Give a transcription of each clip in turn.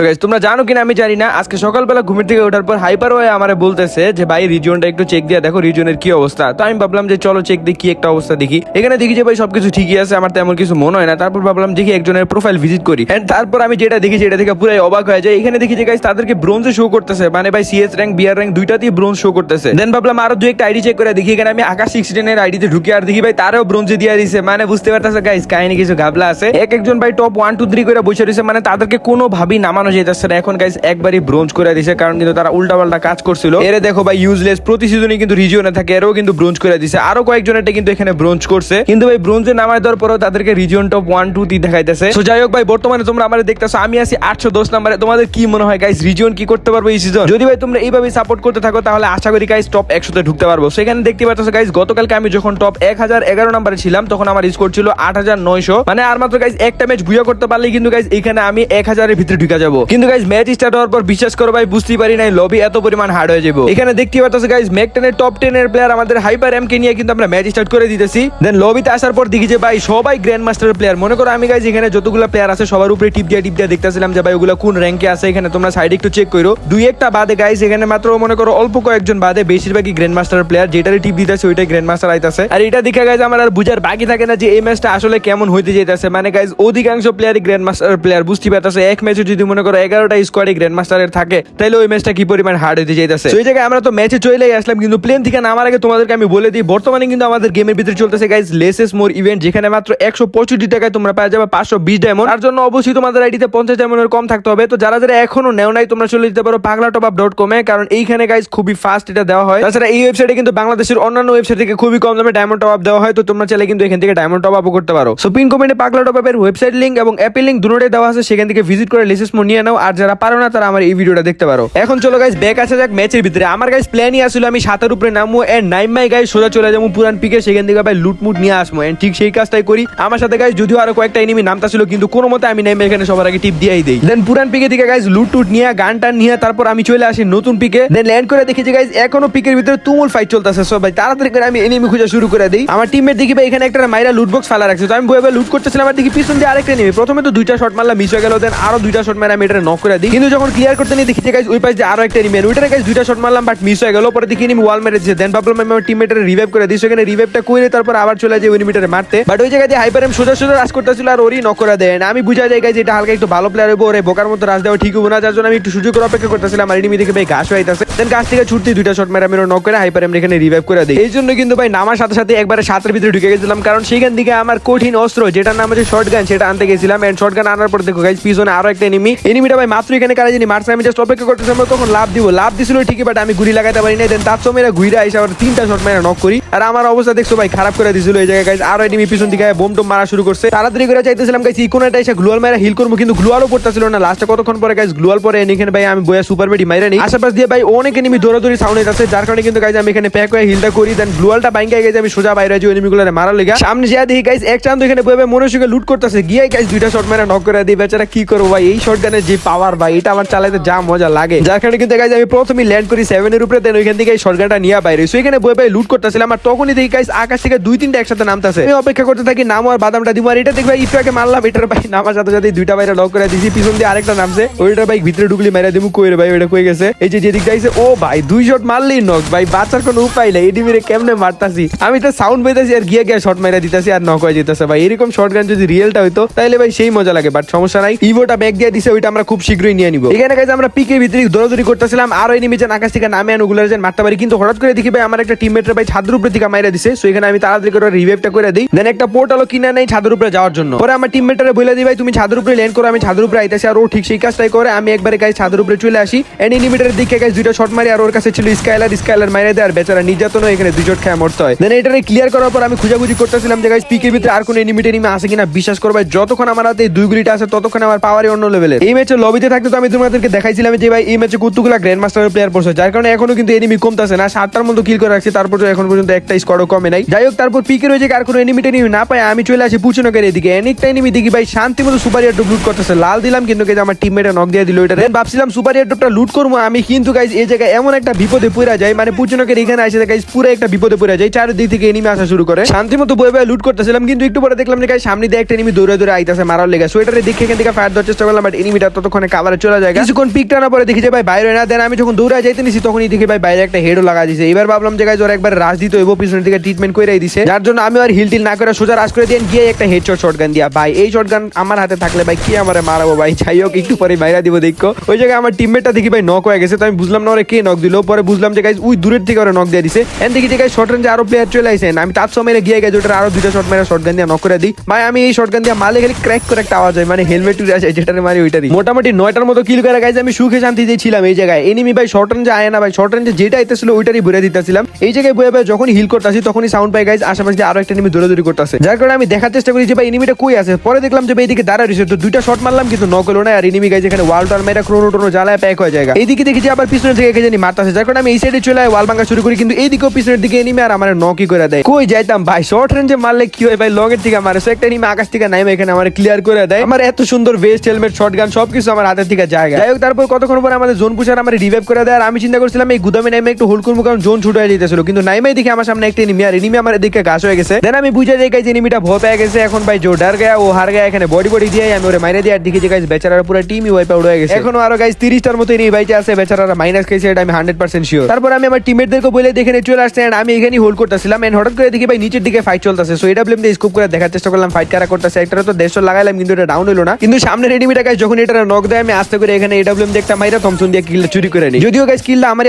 So guys, তোমরা জানো কিনা আমি জানি না। আজকে সকালবেলা ঘুমের থেকে ওঠার পর হাইপার ওয়ে আমার বলতেছে যে ভাই রিজিয়নটা একটু চেক দিয়ে দেখো রিজিয়নের কি অবস্থা? তো আমি ভাবলাম যে চলো চেক দিয়ে কি একটা অবস্থা দেখি। এখানে দেখি যে ভাই সবকিছু ঠিকই আছে আমার তেমন কিছু মনে হয় না। তারপর ভাবলাম দেখি একজনের প্রোফাইল ভিজিট করি। এন্ড তারপর আমি যেটা দেখি সেটা থেকে পুরাই অবাক হয়ে যায় এখানে দেখি যে গাইস তাদেরকে ব্রোঞ্জে শো করতেছে। মানে ভাই সিএস র্যাঙ্ক বিআর র্যাঙ্ক দুইটাতেই ব্রোঞ্জ শো করতেছে। দেন ভাবলাম আরও দুই একটা আইডি চেক করে দেখি। এখানে আমি আকাশ সিক্সটিনের আইডিতে ঢুকি আর দেখি ভাই তারও ব্রোঞ্জে দিয়ে দিছে। মানে বুঝতে পারতেছে গাইস কাহিনী কিছু ঘাবলা আছে। এক একজন ভাই টপ ওয়ান টু থ্রি করে বসে রয়েছে। মানে তাদেরকে কোনো ভাবি নামানো যেতেছে এখন গাইস একবারই ব্রোঞ্জ করে দিছে, কারণ কিন্তু তারা উল্টা পাল্টা কাজ করছিল। এরে দেখো ভাই ইউজলেস প্রতি সিজনে কিন্তু রিজিয়নে থাকে, এরও কিন্তু ব্রোঞ্জ করে দিছে। আরও কয়েকজনেরটা কিন্তু এখানে ব্রোঞ্জ করছে। কিন্তু ভাই ব্রোঞ্জে নামায় দেওয়ার পরেও তাদেরকে রিজিয়ন টপ ওয়ান টু তি দেখাইতেছে। তো যাই হোক ভাই, বর্তমানে তোমরা আমাদের দেখতেছো, আমি আছি আটশো দশ নম্বরে। তোমাদের কি মনে হয় গাইস রিজিয়ন কি করতে পারব এই সিজন যদি ভাই, তোমরা এইভাবে সাপোর্ট করতে থাকো, তাহলে আশা করি গাইস টপ একশোতে ঢুকতে পারব। সেখানে দেখতে পাচ্ছ গাইস গতকালকে আমি যখন টপ এক হাজার এগারো নম্বরে ছিলাম, তখন আমার স্কোর ছিল আট হাজার নয়শো। মানে আর মাত্র গাইস একটা ম্যাচ ভুয়া করতে পারলে কিন্তু গাইস এখানে আমি এক হাজারের ভিতরে ঢুকে যাব। কিন্তু গাইস ম্যাচ স্টার্ট হওয়ার পর বিশ্বাস করো ভাই, বুঝতেই পারি নাই লবি এত পরিমাণ হার্ড হয়ে যাব এখানে দেখতে পাচ্ছ গাইস ম্যাক টেনের টপ টেনের প্লেয়ার আমাদের হাইপার এম কে নিয়ে কিন্তু আমরা ম্যাচ স্টার্ট করে দিতেছি। দেন লবিতে আসার পর দেখি যে ভাই, সবাই গ্র্যান্ড মাস্টার প্লেয়ার মনে করো আমি গাইস এখানে যতগুলো প্লেয়ার আছে, সবার উপরে টিপ দিয়ে টিপ দিয়ে দেখতেছিলাম যে ভাই, ওগুলো কোন র্যাঙ্কে আছে, এখানে তোমরা সাইডে একটু চেক করো। দুই একটা বাদে গাইস এখানে মাত্র মনে করো অল্প কয়েকজন বাদে বেশিরভাগই গ্র্যান্ড মাস্টার প্লেয়ার যেটারই টিপ দিতেছে, ওইটাই গ্র্যান্ড মাস্টার আইতাছে। আর এটা দেখে গাইজ আমার আর বুঝার বাকি থাকে না যে এই ম্যাচটা আসলে কেমন হইতে যেতেছে মানে গাইস অধিকাংশ প্লেয়ারই গ্র্যান্ড মাস্টার প্লেয়ার বুঝতে পারতেছে, এক ম্যাচে যদি মনে করো এগারোটা স্কোয়াডে গ্র্যান্ড মাস্টারের থাকে তাহলে ওই ম্যাচটা কি পরিমাণ হার্ড হইতে যেতেছে সেই জায়গায় আমরা তো ম্যাচে চলেই আসলাম, কিন্তু প্লেন থেকে নামার আগে তোমাদেরকে আমি বলে দিই, বর্তমানে কিন্তু আমাদের গেমের ভিতরে চলতেছে গাইজ লেসেস মোর ইভেন্ট যেখানে মাত্র একশো পঁয়ষট্টি টাকায় তোমরা পাওয়া যাবে পাঁচশো বিশ ডায়মন্ড তার জন্য অবশ্যই তোমাদের আইডিতে পঞ্চাশ ডায়মন্ডের কম থাকতে হবে। তো যারা যারা এখনও নেও নাই, তোমরা চলে যেতে পারো পাগলা টপ আপ ডট কমে কারণ এইখানে গাইজ খুবই ফাস্ট এটা দেওয়া হয়। তাছাড়া এই ওয়েবসাইটে কিন্তু বাংলাদেশের অন্যান্য ওয়েবসাইট থেকে খুবই কম দামে ডায়মন্ড টপ আপ দেওয়া হয়, তো তোমরা চাইলে কিন্তু এখান থেকে ডায়মন্ড টপ আপও করতে পারো। সো পিন কমেন্টে পাগলা টপ আপের ওয়েবসাইট লিঙ্ক এবং অ্যাপের লিঙ্ক দুটোটাই দেওয়া আছে, সেখান থেকে ভিজিট করে লেসেস মোর নিয়ে নাও, আর যারা পারো না, তারা আমার এই ভিডিওটা দেখতে পারো। এখন চলো গাইস ব্যাক আছে যাক ম্যাচের ভিতরে। আমার গাইস প্ল্যানই আসলে আমি সাতের উপরে নামবো এন্ড নাইম মাই গাইস সোজা চলে যাব পুরান পিকে সেখান থেকে ভাই লুটমুট নিয়ে আসব এন্ড ঠিক সেই কাজটাই করি। আমার সাথে গাইস যদিও আরও কয়েকটা এনিমি নামতা ছিল, কিন্তু কোনো মতে আমি নেমে এখানে সবার আগে টিপ দিয়েই দেই। দেন পুরান পিকে থেকে গাইস লুট টুট নিয়ে গান টান নিয়ে, তারপর আমি চলে আসি নতুন পিকে দেন ল্যান্ড করে দেখি যে গাইস এখনও পিকের ভিতরে তুমুল ফাইট চলতেছে। সব ভাই, তাড়াতাড়ি করে আমি এনিমি খোঁজা শুরু করে দিই। আমার টিমের দেখি ভাই, এখানে একটা মাইরা লুট বক্স ফালা রাখছে। তো আমি বয়ে লুট করতেছিলাম, আর দেখি পিছন দিয়ে আরেকটা এনিমি প্রথমে তো দুইটা শট মারলাম মিস হয়ে গেল দেন আরও দুইটা শট মারা আমি এটা নক করে দিই। কিন্তু যখন ক্লিয়ার করতে নিয়ে দেখি যে গাইস ওই পাশে যে আরও একটা এনিমি ওইটারে গাইস দুইটা শট মারলাম বাট মিস হয়ে গেল। পরে দেখি এনিমি ওয়াল মেরে দিয়েছে। দেন ভাবলাম আমি আমার টিমমেটের রিভাইভ করে দিই। সেখানে রিভাইভটা করে তারপর আবার চলে যায় এনিমিটারে মারতে। বাট ওই জায়গায় হাইপার এম সোজা সোজা রাজ করতেছিল আর ওরই নক করে দেয়। আমি বুঝা যায় গাইস এটা হালকা একটু ভালো প্লেয়ার হইব। ওরে বোকার মতো রাজ দেওয়া ঠিক হব না। যার জন্য আমি একটু সুযোগ করে অপেক্ষা করতেছিলাম। আর এনিমি দেখে ভাই ঘাস হইতাছে দেন গাছ থেকে ছুটতে দুইটা শট মেরে আমি নক করে হাইপার এম এখানে রিভাইভ করে দিই। এই জন্য কিন্তু ভাই নামার সাথে সাথে একবারে সাতের ভিতরে ঢুকে গেছিলাম। কারণ সেখান থেকে আমার কঠিন অস্ত্র, যেটার নাম হচ্ছে শর্ট গান সেটা আনতে গেছিলাম। এন্ড শর্ট গান আনার পর দেখো গাইস পিছনে আরও একটা এনিমি এনিমিটা ভাই, মাত্র এখানে কারা জানি মারছে, আমি জাস্ট অপেক্ষা করতেছিলাম তখন লাভ দিব। লাভ দিছিল ঠিকই বাট আমি গুলি লাগাতে পারি না দেন তার সময় ঘুরে আইসা আবার তিনটা শট মেরে নক করি। আর আমার অবস্থা দেখছ ভাই, খারাপ করে দিছিল এই জায়গায় গাইস আরও এনিমি পিছন দিকে বোম টোম মারা শুরু করছে। তাড়াতাড়ি করে চাইতেছিলাম গাইস ইকোনাটা এসে গ্লুয়াল মেরা হিল করব, কিন্তু গ্লুয়ালও পড়তেছিল না। লাস্টে কতক্ষণ পরে গাইস গ্লুয়াল পরে এখানে ভাই, আমি বয়া সুপার বেডি মাইরা নিই। আশেপাশ দিয়ে ভাই, অনেক এনিমি দৌড়াদৌড়ি সাউন্ড আছে যার কারণে কিন্তু গাইস আমি এখানে প্যাক হয়ে হিলটা করি। দেন গ্লুয়ালটা বাইঙ্গা গেছে, আমি সোজা বাইরে যে এনিমিগুলোরে মারা লেগা। সামনে যা দেখি গাইস এক চান্দ এখানে বয়ে সুখে লুট করতেছে। গিয়ে গাইস দুইটা শট মেরা নক করে দিই, বেচারা কি করব ভাই? এই শট গানের যে পাওয়ার ভাই, এটা আমার চালাতে যা মজা লাগে। যার কারণে কিন্তু গাইস আমি প্রথমে ল্যান্ড করি সেভেনের উপরে দেন ওইখান থেকে শট গানটা নিয়ে বাইরে সো এখানে বয়ে লুট করতেছিলাম, আর তখনই দেখি গাইস আকাশ থেকে দুই তিনটা একসাথে নামতেছে। আমি অপেক্ষা করতে থাকি, নামো আর বাদামটা দিব আর এটা দেখবে, একটু মারলাম, এটার ভাই নামার সাথে সাথে দুইটা বাইরে লক করে দিয়েছি পিছন দিয়ে আরেকটা নামছে। ওইটা ভাই ভিতরে ঢুকলি মেরা দিমু, কই ভাই, ওইটা কই গেছে? এই যে যেদিক গাইছে ও ভাই, দুই শট মারলেই নক ভাই বাচ্চার কোনো উপায় নাই এডি মেরে কেমনে মারতাছি? আমি তো সাউন্ড পেতেছি আর গিয়ে গিয়ে শট মেরে দিতেছি, আর নক হয়ে যেতেছে, ভাই। এরকম শর্ট গান যদি রিয়েলটা হইতো তাহলে ভাই সেই মজা লাগে বাট সমস্যা নাই। ইভোটা ব্যাগ দিয়ে দিছে, ওইটা আমরা খুব শীঘ্রই নিয়ে নিব। এখানে গাইছে আমরা পিকের ভিতরে দৌড়াদৌড়ি করতেছিলাম, আর ওই নিমিজে আকাশ থেকে নামে আন ওগুলো যেন মারতে পারি। কিন্তু হঠাৎ করে দেখি ভাই, আমার একটা টিমমেটের ভাই ছাদের উপরে থেকে মাইরা দিছে। সো এখানে আমি তাড়াতাড়ি করে রিভাইভটা করে দিই। দেন একটা পোর্টালও কিনে নেই ছাদের উপরে যাওয়ার জন্য। পরে আমার টিমমেটারে বলে দিই, ভাই, তুমি ছাদের উপরে ল্যান্ড করো, আমি ছাদের উপরে আইতেছি আর ও ঠিক সেই কাজটাই করে। আমি একবারে গাইস ছাদের উপরে চলে আসি। এন্ড এনিমিটারের দিকে গাইস দুইটা শট মারি আর ওর কাছে ছিল স্কাইলার স্কাইলার মাইরে দেয় আর বেচারা নির্যাতন এখানে দুই শট খেয়ে মরতে হয়। দেন এটারে ক্লিয়ার করার পর আমি খুঁজাখুঁজি করতেছিলাম যে গাইস পিকের ভিতরে আর কোনো এনিমিট এনিমি আছে কিনা। বিশ্বাস করবে যতক্ষণ আমার হাতে দুই গুলিটা আছে, ততক্ষণ আমার পাওয়ারই অন্য লেভেলের এই ম্যাচে লবিতে থাকতে তো আমি তোমাদেরকে দেখাইছিলাম যে ভাই, এই ম্যাচে কতগুলো গ্র্যান্ড মাস্টার প্লেয়ার পড়ছে। যার কারণে এখনও কিন্তু এনিমি কমতেছে না, সাতটার মতো কিল করে রাখছে তারপর এখন পর্যন্ত একটা স্কোয়াডও কমে নাই। যাই হোক তারপর পিকে রয়েছে আর কোনো এনিমি না পাই আমি চলে আসি পুচনকের এদিকে। অনেকটা এনিমি দেখি ভাই, শান্তি মতো সুপার ইয়ার লুট করতেছে। লাল দিলাম, কিন্তু আমার টিমমেটে নক দিয়ে দিল এটা। ভাবছিলাম সুপার ইয়ারটা লুট করব আমি, কিন্তু গাইজ এই জায়গায় এমন একটা বিপদে পড়া যায় মানে পুচনকের এখানে আসে গাইজ পুরো একটা বিপদে পড়া যায়, চারিদিক থেকে এনিমি আসা শুরু করে। শান্তি মতো বয়ে বয়ে লুট করতেছিলাম, কিন্তু একটু পরে দেখলাম যে গাইজ সামনে দিয়ে একটা এনিমি দৌড়ে দৌড়ে আইতাছে মারার লেগে। সোয়েটারে দেখে এখান থেকে ফায়ার দেওয়ার চেষ্টা করলাম বাট এনিমিটা ততক্ষণে কাভারে চলে যায় কিছুক্ষণ পিক টানার পরে দেখি যে ভাই বাইরে না, দেন আমি যখন দৌড়ায় যাইতে নিছি, তখনই দেখি ভাই বাইরে একটা হেডও লাগা দিছে। এবার ভাবলাম যে গাইজ ওর একবার রাজ দিতে হইব, পিছনের দিকে ট্রিটমেন্ট করে দিছে। যার জন্য আমি আর হিল টিল না করে সোজা রাজ করে দিয়ে গিয়ে একটা হেডশট শটগান দিয়া। ভাই, এই শটগান আমার হাতে থাকলে ভাই কি আমারে মারাবো ভাই? যাই হোক, একটু পরে মাইরা দিব, দেখো। ওই জায়গায় আমার টিমমেটটা দেখি ভাই নক হয়ে গেছে, তো আমি বুঝলাম না ওরা কে নক দিল। পরে বুঝলাম যে গাইজ উই দূরের থেকে ওরা নক দিয়ে দিছে। এন দেখি যে গাইজ শর্ট রেঞ্জে আরও প্লেয়ার চলে আসেন আমি তার সময় গিয়ে গেছে ওটার আরও দুইটা শট মেরে শটগান দিয়ে নক করে দিই। ভাই, আমি এই শটগান দিয়ে মালে খালি ক্র্যাক করে একটা আওয়াজ হয় মানে হেলমেট উড়ে আসে যেটারে মারি ওইটারই। মোটামুটি নয়টার মতো কিল করে গাইজ আমি সুখে শান্তিতে ছিলাম এই জায়গায়। এনিমি ভাই শর্ট রেঞ্জে আয় না ভাই শর্ট রেঞ্জে যেটা আইতেছিল ওইটারই ভরে দিতেছিলাম। এই জায়গায় বয়ে ভাই যখন হিল করতেছি তখনই সাউন্ড পাই গাইজ আশেপাশে আরও একটা এনিমি দৌড়াদৌড়ি করতেছে। যার কারণে আমি দেখার চেষ্টা করি যে ভাই এনিমিটা কই আছে? পরে দেখলাম যে ভাই এদিকে দাঁড়া রয়েছে, তো দুইটা শট মারলাম, কিন্তু নক হলো না। আর এনিমি গাইজ এখানে ওয়াল টার মেরা ক্রোনো টোনো জ্বালায় প্যাক হয়ে যায় এইদিকে দেখি যে আবার পিছনের থেকে কে জানি মারতেছে। যার কারণে আমি এই সাইডে চলে ওয়াল ভাঙা শুরু করি, কিন্তু এইদিকেও পিছনের দিকে এনিমি আর আমার নকই করে দেয়। কই যাইতাম ভাই শর্ট রেঞ্জে মারলে কি হয় ভাই? লং এর থেকে মারে সো একটা এনিমি আকাশ থেকে নাইমে এখানে আমার ক্লিয়ার করে দেয়। আমার এত সুন্দর ভেস্ট হেলমেট শর্ট গান সবকিছু আমার হাতের থেকে জায়গা। যাই হোক, তারপর কতক্ষণ পরে আমাদের জোন পুষার আমার রিভাইভ করে দেয়। আর আমি চিন্তা করছিলাম, এই গুদামে নাইমে একটু হোল্ড করব কারণ জোন ছুট হয়ে যেতেছিল কিন্তু নাইমে দেখি আমার সামনে একটা এনিমি, আর এনিমি আমার দিকে ঘাস হয়ে গেছে। দেন আমি বুঝে যাই যে এনিমিটা ভয় পেয়ে গেছে। এখন ভাই জো ডার গয়া, ও হার গয়া, এখানে বডি বডি দিয়ে আমি ওরে মাইরে দিয়ে আর দেখি যে গাইজ বেচারার পুরো টিমই ওয়াইপ আউট হয়ে গেছে। এখনও আরও গাইজ তিরিশটার মতো এনিমি বাইচে আছে। বেচারারা মাইনাস খেয়েছে এটা আমি হান্ড্রেড পার্সেন্ট শিওর তারপর আমি আমার টিমমেটদেরকে বলে দেখে নিয়ে চলে আসছে। আমি এখানে হোল্ড করতেছিলাম। এন্ড হঠাৎ করে দেখি ভাই নিচের দিকে ফাইট চলতেছে। সো এটা ব্লেম দিয়ে স্কোপ করে দেখার চেষ্টা করলাম। ফাইট কারা করতেছে? একটা তো দেড়শো লাগাইলাম, কিন্তু এটা ডাউন হলো না। কিন্তু সামনের এনিমিটা গাইজ যখন এটা নক দেয়, আমি আস্তে করে এখানে এটা দেখতে মাইরা থমসন দিয়ে চুরি করে নিই। যদিও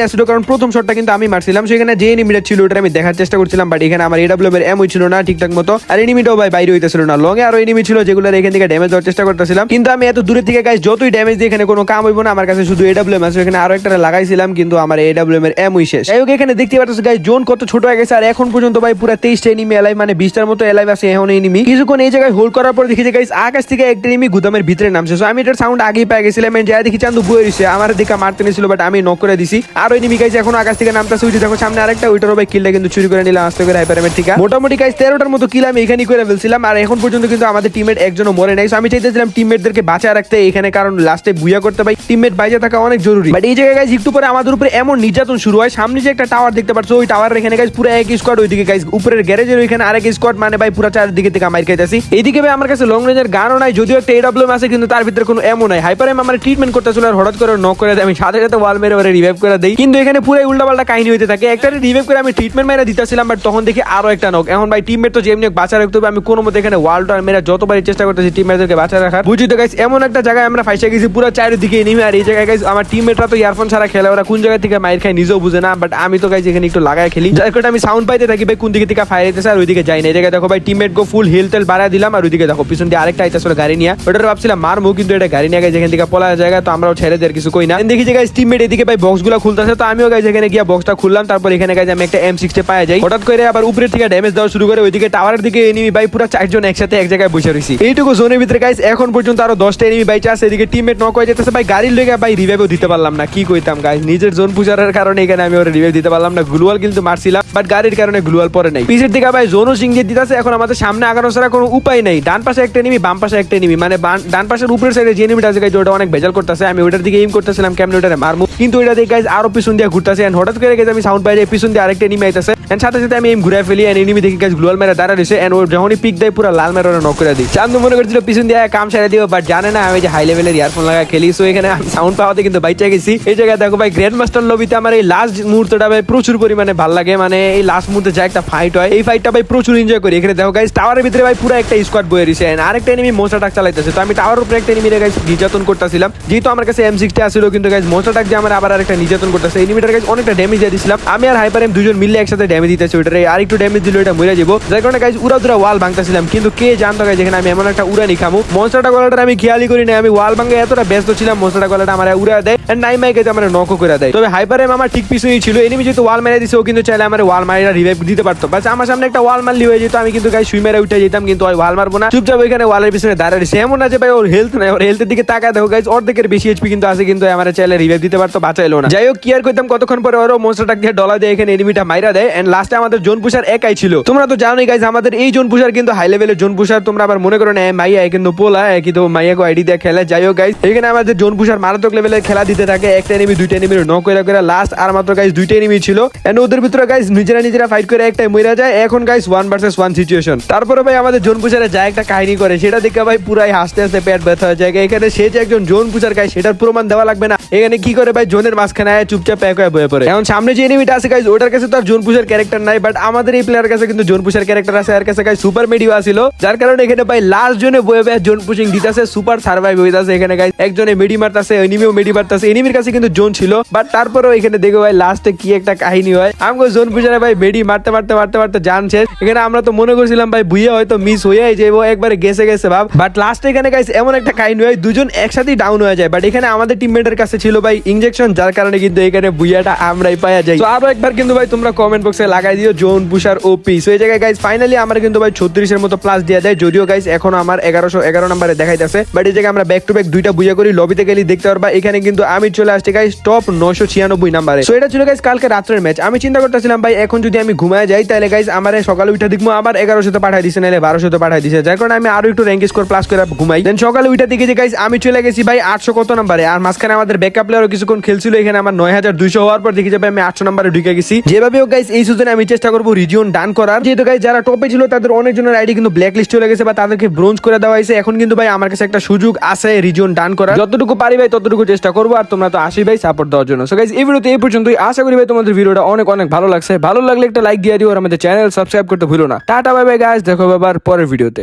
আসলো কারণ প্রথম শটটা কিন্তু আমি মারছিলাম যে এনিমিটা ছিল ওটা আমি দেখার চেষ্টা করছিলাম বাট এখানে আমার এটা ব্লেমের এমই ছিল না ঠিকঠাক মতো, আর এনিমিটাও ভাই বাইরে হইতেছিল না। লং আরও এনিমি ছিল, যেগুলো এখান থেকে ড্যামেজ দেওয়ার চেষ্টা করতেছিলাম। কিন্তু আমি এত দূরের থেকে গাইজ যতই ড্যামেজ দিয়ে এখানে কোনো কাম হইব না, আমার কাছে শুধু এডাব্লিউএম আছে এখানে আরও একটা লাগাইছিলাম, কিন্তু আমার এডাব্লিউএম এর এমই শেষ। যাই হোক, এখানে দেখতে পাচ্ছ গাইজ জোন কত ছোট হয়ে গেছে, আর এখন পর্যন্ত ভাই পুরো তেইশটা এনিমি এলাই মানে বিশটার মতো এলাই আছে এখন এনিমি কিছুক্ষণ এই জায়গায় হোল্ড করার পর দেখি যে গাইজ আকাশ থেকে একটা এনিমি গুদামের ভিতরে নামছে। সো আমি এটার সাউন্ড আগেই পেয়ে গেছিলাম and যা দেখি চান্দু বয়ে রয়েছে আমার দিকে মারতে নিয়েছিল বাট আমি নক করে দিছি। আর এনিমি গাইজ এখন আকাশ থেকে নামতেছে ওই দেখো, সামনে আরেকটা ওইটার ভাই কিলটা কিন্তু চুরি করে নিলাম, আস্তে করে হাইপারেমের থেকে মোটামুটি গাইজ তেরোটার মতো কিল আমি এখানেই করে ফেলছিলাম, আর এখন পর্যন্ত কিন্তু আমাদের টিমের একজনও মরে নাই। আমি চাইতেছিলাম টিমমেটদেরকে বাঁচায় রাখতে, এখানে কারণ লাস্টে বুয়া করতে পাই টিমমেট বাইজে থাকা অনেক জরুরি। বাট এই জায়গায় গাইজ একটু পরে আমাদের উপরে এমন নির্যাতন শুরু হয়। সামনে যে একটা টাওয়ার দেখতে পাচ্ছ, ওই টাওয়ার এখানে গাইজ পুরো এক স্কোয়াড ওইদিকে গাইজ উপরের গ্যারেজের ওইখানে আরেক স্কোয়াড মানে ভাই পুরো চারদিকে থেকে মাইর খাইতেছি। এইদিকে ভাই আমার কাছে লং রেঞ্জের গানও নাই, যদিও একটা এডাব্লিউএম আছে, কিন্তু তার ভিতরে কোনো এমন নাই। হাইপার এম আমার ট্রিটমেন্ট করতেছিল আর হঠাৎ করে নক করে আমি সাথে সাথে ওয়াল মেরে ওরে রিভাইভ করে দেই। কিন্তু এখানে পুরো উল্টাপাল্টা কাহিনী হইতে থাকে। একটা রিভাইভ করে আমি ট্রিটমেন্ট মেরে দিতেছিলাম বাট তখন দেখি আরও একটা নক এখন ভাই টিমমেট তো যেমনি বাঁচা রাখতে হবে। আমি কোনো মতো এখানে ওয়াল টার মেরে যতবারই চেষ্টা করতেছি টিমমেটদেরকে বাঁচা রাখার। বুঝি তো গাইস এমন একটা জায়গায় আমরা ফাইসে গেছি, পুরো চারিদিকে নেমে আর এই জায়গায় গাইস আমার টিমমেটরা তো ইয়ারফোন ছাড়া খেলে, ওরা কোন জায়গা থেকে মাইর খায় নিজেও বুঝে না। বাট আমি তো গাইস এখানে একটু লাগায় খেলি। যার কারণে আমি সাউন্ড পাইতে থাকি, ভাই কোন দিকে থেকে ফায়ার হইতেছে আর ওইদিকে যাই না। এই জায়গায় দেখো ভাই টিমমেট গো ফুল হেল তেল বাড়া দিলাম, আর ওইদিকে দেখো, পিছন দিয়ে আরেকটা আইতেছে গাড়ি নিয়ে। ওটা ভাবছিলাম মারমু কিন্তু এটা গাড়ি নিয়ে গেছে যেখান থেকে পলা জায়গা, তো আমরাও ছেড়ে দেওয়ার কিছু কই না। দেখি যে গাইস টিমমেট এদিকে ভাই বক্সগুলো খুলতেছে, তো আমিও গাইস এখানে গিয়ে বক্সটা খুললাম। তারপর এখানে গাইস আমি একটা এম সিক্সটি পাওয়া যাই। হঠাৎ করে আবার উপরের থেকে ড্যামেজ দেওয়া শুরু করে, ওইদিকে টাওয়ারের দিকে এনিমি ভাই পুরো চারজন একসাথে এক জায়গায় বসে রয়েছি। এইটুকু জোনের ভিতরে গাইস এখন পর্যন্ত আরও দশটা এনিমি বাইচে আছে, এদিকে টিমমেট নক হয়ে যেতেছে ভাই গাড়ির লেগে ভাই রিভাইভও দিতে পারলাম না, কি কইতাম গাইস নিজের জোন পূজারের কারণে এখানে আমি ওর রিভাইভ দিতে পারলাম না। গ্লুয়াল কিন্তু মারছিলাম বাট গাড়ির কারণে গ্লুয়াল পরে নাই। পিছের দিকে ভাই জোনও সিং দিয়ে দিতেছে, এখন আমাদের সামনে আগানো ছাড়া কোনো উপায় নেই। ডান পাশে একটা এনিমি বাম পাশে একটা এনিমি মানে ডান পাশের উপরের সাইডে যে এনিমিটা আছে ওটা অনেক ভেজাল করতেছে, আমি ওটার দিকে এইম করতেছিলাম, কেমন ওটারে মারমু? কিন্তু ওইটা দেখে guys আরও পিছন দিয়ে ঘুরতেছে, and হঠাৎ করে গেছে আমি সাউন্ড পাই পিছন দিয়ে আরেকটা এনিমি আইতেছে এন্ড সাথে সাথে আমি এম ঘুরে ফেলি এন্ড এনিমি দেখি গাইস গ্লুয়াল মেরে দাঁড়া রয়েছে এন্ড ওর যখনই পিক দেয় পুরো লাল মেরে নক করে দিই চান্দু মনে করছিল পিছন দিয়ে কাম সেরে দিব বাট জানে না আমি যে হাই লেভেলের ইয়ারফোন লাগা খেলি সো এখানে আমি সাউন্ড পাওয়াতে কিন্তু বাইচে গেছি। এই জায়গায় দেখো ভাই গ্র্যান্ড মাস্টার লবিতে আমার এই লাস্ট মুহূর্তটা ভাই প্রচুর পরিমাণে ভালো লাগে মানে এই লাস্ট মুহূর্তে যা একটা ফাইট হয়, এই ফাইটটা ভাই প্রচুর এনজয় করি। এখানে দেখো গাইস টাওয়ারের ভিতরে ভাই পুরো একটা স্কোয়াড বয়ে রয়েছে, and আরেকটা এনিমি মোস্টার টাক চালাইতেছে, তো আমি টাওয়ারের উপরে একটা এনিমি গাইস নির্যাতন করতেছিলাম। যেহেতু আমার কাছে এম সিক্সটি আসছিল কিন্তু গাইস মোস্টার টাক যে আমার আবার আরেকটা নির্যাতন করতেছে এনিমিটার গাইস অনেকটা ড্যামেজ দিয়ে দিছিলাম। আমি আর হাইপার এম দুজন মিলে একসাথে ড্যামেজ দিতেছে ওইটারে, আর একটু ড্যামেজ দিলে ওটা মরে যাব। যার কারণে গাইস উড়া দুরা ওয়াল ভাঙতেছিলাম, কিন্তু কে জানতো গাইস যেখানে আমি এমন একটা উড়ানি খামু। মনস্টারটা গলাটা আমি খেয়ালই করি না আমি ওয়াল ভাঙে এতটা ব্যস্ত ছিলাম মনস্টারটা গলাটা আমার উড়া দেয় এন্ড নাই মাই গেছে আমার নকও করে দেয়। তবে হাইপার এম আমার ঠিক পিছনেই ছিল এনিমি যেহেতু ওয়াল মেরে দিছে, ও কিন্তু চাইলে আমার ওয়াল মারিরা রিভাইভ দিতে পারতো। বাস আমার সামনে একটা ওয়াল মারলি হয়ে যেত, আমি কিন্তু গাইস সুই মেরে উঠে যেতাম, কিন্তু ওই ওয়াল মারবো না। চুপচাপ ওইখানে ওয়ালের পিছনে দাঁড়ায় রয়েছে। এমন না যে ভাই, ওর হেলথ নাই, ওর হেলথের দিকে তাকায় দেখো গাইস অর্ধেকের বেশি এইচপি কিন্তু আছে কিন্তু আমার চাইলে রিভাইভ দিতে পারতো, বাঁচাইলো না। যাই হোক, কি আর করতাম? কতক্ষণ পরে ওরও মনস্টারটা দিয়ে ডলা দিয়ে এখানে এনিমিটা মাইরা দেয়। এন্ড লাস্টে আমাদের জোন পুষার একাই ছিল। তোমরা তো জানোই গাইস আমাদের এই জোন পুষার কিন্তু হাই লেভেলের জোন পুষার তোমরা আবার মনে করো না মাইয়া কিন্তু পোলা একই তো মাইয়া কো আইডি দিয়ে খেলে। যাই হোক গাইস এখানে আমাদের জোন পুষার মারাত্মক লেভেলের খেলা দিতে থাকে। একটা এনিমি দুইটা এনিমি নক করে করে লাস্ট আর মাত্র গাইস দুইটা এনিমি ছিল। এন্ড ওদের ভিতরে গাইস নিজেরা নিজেরা ফাইট করে একটাই মরে যায়। এখন guys one versus one situation তারপরে ভাই আমাদের জোন পুষারে যা একটা কাহিনী করে। সেটা দেখে ভাই পুরাই হাসতে হাসতে পেট ব্যথা হয়ে যায়। এখানে সে যে একজন জোন পুষার গাইস সেটার প্রমাণ দেওয়া লাগবে না। এখানে কি করে ভাই? জোনের মাঝখানে আয় চুপচাপ প্যাক হয়ে বয়ে পড়ে। এখন সামনে যে এনিমিটা আছে গাইস ওটার কাছে তো আর জোন পুষার ক্যারেক্টার নাই বাট আমাদের এই প্লেয়ার কাছে কিন্তু জোন পুষার ক্যারেক্টার আছে। আর কাছে গাইস সুপার মেডিও আসিল যার কারণে এখানে ভাই লাস্ট জোনে বয়ে বয়ে জোন পুশিং দিতেছে সুপার সার্ভাইভ হইতাছে এখানে গাইস একজনে মেডি মারতাছে এনিমিও মেডি মারতাছে। এনিমির কাছে কিন্তু জোন ছিল বাট তারপরেও এখানে দেখো ভাই লাস্টে কি একটা কাহিনী হয়। আমাকে জোন পুষারে ভাই মেডি মারতে মারতে মারতে মারতে জান শেষ। এখানে আমরা তো মনে করছিলাম ভাই, ভুইয়া হয়তো মিস হয়ে যাব একবারে গেছে গেছে, ভাব। বাট লাস্টে এখানে গাইস এমন একটা কাহিনী হয় দুজন একসাথে ডাউন হয়ে যায় বাট এখানে আমাদের টিমমেটের কাছে ছিল ভাই ইনজেকশন যার কারণে কিন্তু এখানে ভুইয়াটা আমরাই পাওয়া যাই। তো আরও একবার কিন্তু ভাই তোমরা কমেন্ট বক্সে লাগাই দিও জোন পুষার ওপি সো এই জায়গায় গাইস ফাইনালি আমার কিন্তু ভাই ছত্রিশের মতো প্লাস দেওয়া যায় যদিও গাইস এখন আমার এগারোশো, এগারো নাম্বারে দেখাইতেছে। বাট এই জায়গায় আমরা ব্যাক টু ব্যাক দুইটা বুঝা করি লবিতে গেলে দেখতে পারবা, এখানে কিন্তু আমি চলে আসছি গাইস টপ নশো ছিয়ানব্বই নাম্বারে। সো এটা ছিল গাইস কালকে রাত্রের ম্যাচ আমি চিন্তা করতেছিলাম ভাই, এখন যদি আমি ঘুমায় যাই, তাহলে গাইস আমার সকালে উঠে দেখব, আবার এগারোশোতে পাঠাই দিছে, নাহলে বারোশোতে পাঠাই দিছে। যার কারণে আমি আরও একটু র্যাঙ্ক স্কোর প্লাস করে ঘুমাই। দেন সকালে উঠে দেখি যে গাইস আমি চলে গেছি ভাই আটশো কত নাম্বারে? আর মাঝখানে আমাদের ব্যাকআপ প্লেয়ারও কিছুক্ষণ খেলছিল, এখানে আমার নয় হাজার দুইশো হওয়ার পর দেখি যাবে আমি আটশো নাম্বারে ঢুকে গেছি। যেভাবে হোক গাইস এই সিজনে আমি চেষ্টা করব রিজিয়ন ডান করার। যেহেতু গাইস যারা টপে ছিল, তাদের অনেকজনের আইডি কিন্তু ব্ল্যাক লিস্ট চলে গেছে বা তাদেরকে ব্রোঞ্জ করে দেওয়া হয়েছে। এখন কিন্তু ভাই আমার কাছে একটা সুযোগ আছে রিজিয়ন ডান করার। যতটুকু পারি ভাই, ততটুকু চেষ্টা করব আর তোমরা তো আসি ভাই সাপোর্ট দেওয়ার জন্য। সো গাইস এই ভিডিওতে এই পর্যন্তই। আশা করি ভাই তোমাদের ভিডিওটা অনেক অনেক ভালো লাগছে। ভালো লাগলে একটা লাইক দিয়ে দিও আর আমাদের চ্যানেল সাবস্ক্রাইব করতে ভুলো না। টাটা বাই বাই গাইস দেখো আবার পরের ভিডিওতে।